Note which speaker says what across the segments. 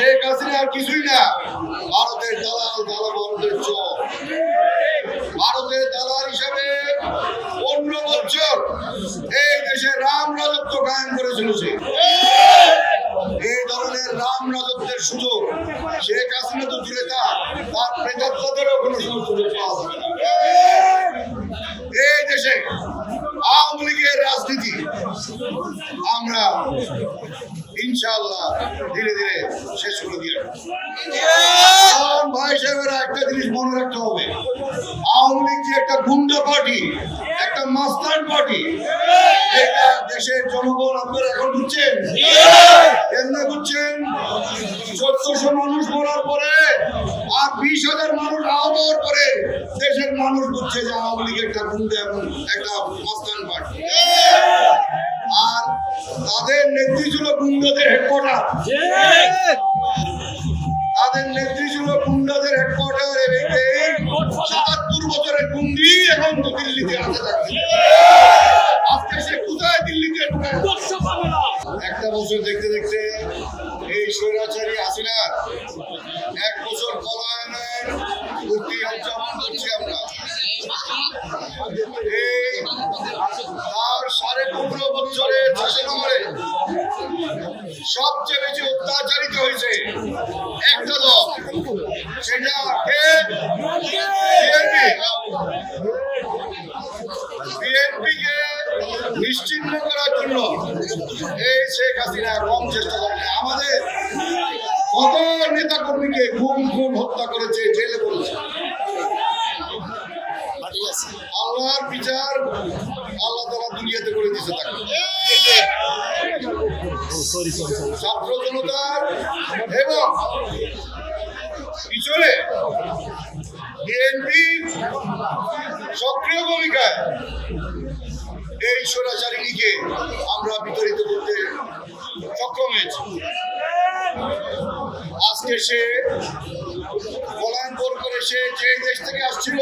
Speaker 1: শেখ হাসিনা আর কিছুই না। ভারতের দালাল দালাল ভারতের চোখ ভারতের দালাল হিসাবে পনেরো বছর এই দেশে রাম রাজত্ব কায়েম করে চলেছে। এই ধরনের রাম রাজত্বের সুযোগ শেখ হাসিনা তো দূরে থাক, তার প্রেতাত্মাদেরও কোনো সুযোগ পাওয়া এই দেশে আওয়ামী লীগের রাজনীতি, আমরা ইনশাআল্লাহ। ধীরে ধীরে শেষ করে দিয়ে ভাই সাহেবেরা একটা জিনিস মনে রাখতে হবে। আওয়ামী লীগ যে একটা গুন্ডা পার্টি একটা মাস্তান পার্টি এটা দেশের জনগণ আপনারা এখন বুঝছেন? চোদ্দশো মানুষ মরার পরে আর বিশ হাজার মানুষ আহত পরে দেশের মানুষ বুঝছে যে আওয়ামী লীগ একটা গুন্ডা এবং একটা মাস্তান পার্টি আর তাদের নেত্রী ছিল গুন্ডাদের হেডকোয়ার্টার তাদের নেত্রী ছিল গুন্ডাদের হেডকোয়ার্টার এই সাতাত্তর বছরের গুন্ডি এখন তো দিল্লিতে আছে থাকছে আজকে সে কোথায় দিল্লিতে একটা বছর দেখতে দেখতে এই স্বৈরাচারী হাসিনা এক বছর পলায়নের ভর্তি সবচেয়ে বেশি অত্যাচারিত হয়েছে একটা দল, সেটা কে? বিএনপি। কে নিশ্চিহ্ন করার জন্য এই শেখ হাসিনা কম চেষ্টা করে আমাদের কত নেতা কর্মীকে খুন খুন, হত্যা করেছে, জেলে করেছে আল্লাহর বিচার আল্লাহ তারা দুনিয়াতে করে দিয়েছে তাকে। ছাত্র এবং পিছনে বিএনপি সক্রিয় ভূমিকায় এই সোনাচারিণীকে আমরা বিতরিত করতে সক্ষম হয়েছি। আজকে সে সে যে দেশ থেকে আসছিল,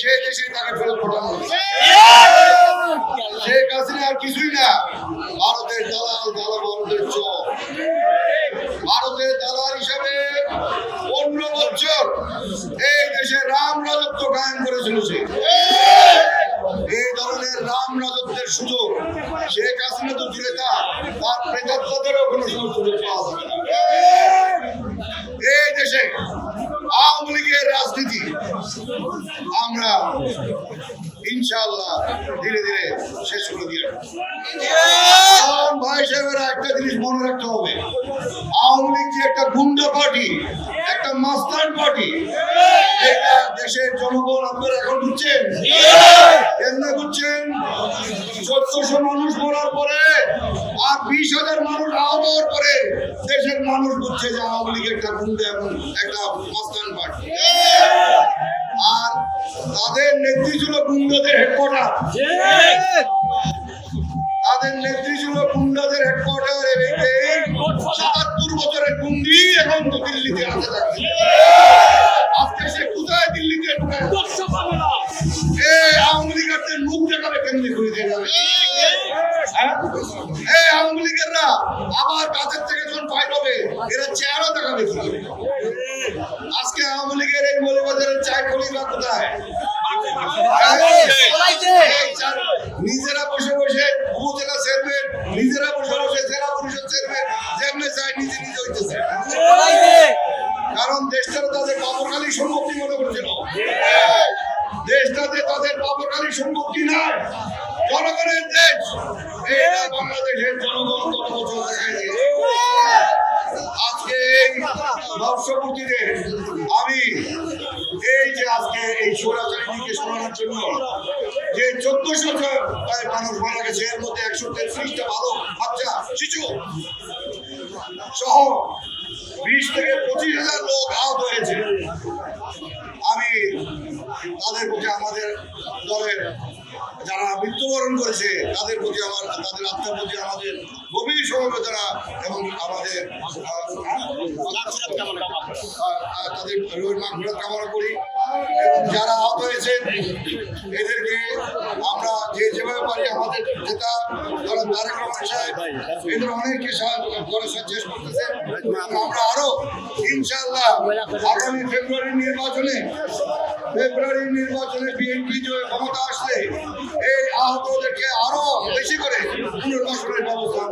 Speaker 1: সেই দেশে তাকে ফেরত পাঠানো। শেখ হাসিনা আর কিছুই না, ভারতের দালাল দালাল ভারতের চোখ ভারতের দালাল হিসাবে পনেরো বছর এই দেশে রাম রাজত্ব কায়েম করে চলেছে এই ধরনের রাম রাজত্বের সুযোগ শেখ হাসিনা তো দূরে তার প্রেতাত্মাদেরও কোনো সুযোগ পাওয়া যাবে না এই দেশে আওয়ামী লীগের রাজনীতি আমরা ইনশাল্লাহ ধীরে ধীরে শেষ করে দিয়ে। ভাই সাহেবেরা একটা জিনিস মনে রাখতে হবে, আওয়ামী লীগ যে একটা গুন্ডা পার্টি মাস্তান পার্টি। এটা দেশের জনগণ আপনারা এখন বুঝছেন কেমনে বুঝছেন চোদ্দশো মানুষ মরার পরে আর বিশ হাজার মানুষ আহত হওয়ার পরে দেশের মানুষ বুঝছে যে আওয়ামী লীগ একটা গুন্ডা এবং একটা মাস্তান পার্টি। আর তাদের নেত্রী ছিল গুন্ডাদের হেডকোয়ার্টার তাদের নেত্রী ছিল গুন্ডাদের হেডকোয়ার্টার এই সাতাত্তর বছরের গুন্ডি এখন তো দিল্লিতে আছে থাকছে আজকে সে কোথায় দিল্লিতে এই আওয়ামী লীগের মুখ দেখাবে কেমনি করে দিয়ে যাবে হ্যাঁ? এই আওয়ামী লীগেররা আবার কাজের থেকে যখন ফাইট হবে এরা চেহারা দেখাবে আজকে আওয়ামী লীগের এই মৌলবাজারের চায় কলিরা কোথায় নিজেরা বসে বসে সম্পত্তি নাই। জনগণের দেশ এটা বাংলাদেশের জনগণ আজকে এই নবসপতিরে আমি এই যে আজকে এই সৌরাচারীকে শোনানোর জন্য যে চোদ্দশো মানুষ মারা গেছে, এর মধ্যে একশো তেত্রিশটা ভালো বাচ্চা, শিশু সহ বিশ থেকে পঁচিশ হাজার লোক আহত হয়েছে। তাদের প্রতি আমাদের দলের যারা মৃত্যুবরণ করেছে, তাদের প্রতি আমার, তাদের আত্মার প্রতি আমাদের গভীর সমবেদনা এবং আমাদের তাদের রোহিত মাঘুরাত কামনা করি। এবং যারা আহত হয়েছেন, এদেরকে আমরা যে পারি আমাদের নেতা ধরেন তারেক রহমান সাহেব এদের অনেককে সাহায্য করে করতেছে। আমরা আরও ইনশাআল্লাহ আগামী ফেব্রুয়ারি নির্বাচনে ফেব্রুয়ারি নির্বাচনে বিএনপি যে ক্ষমতা আসলে এই আহতদেরকে আরও বেশি করে পুনর্বাসনের ব্যবস্থা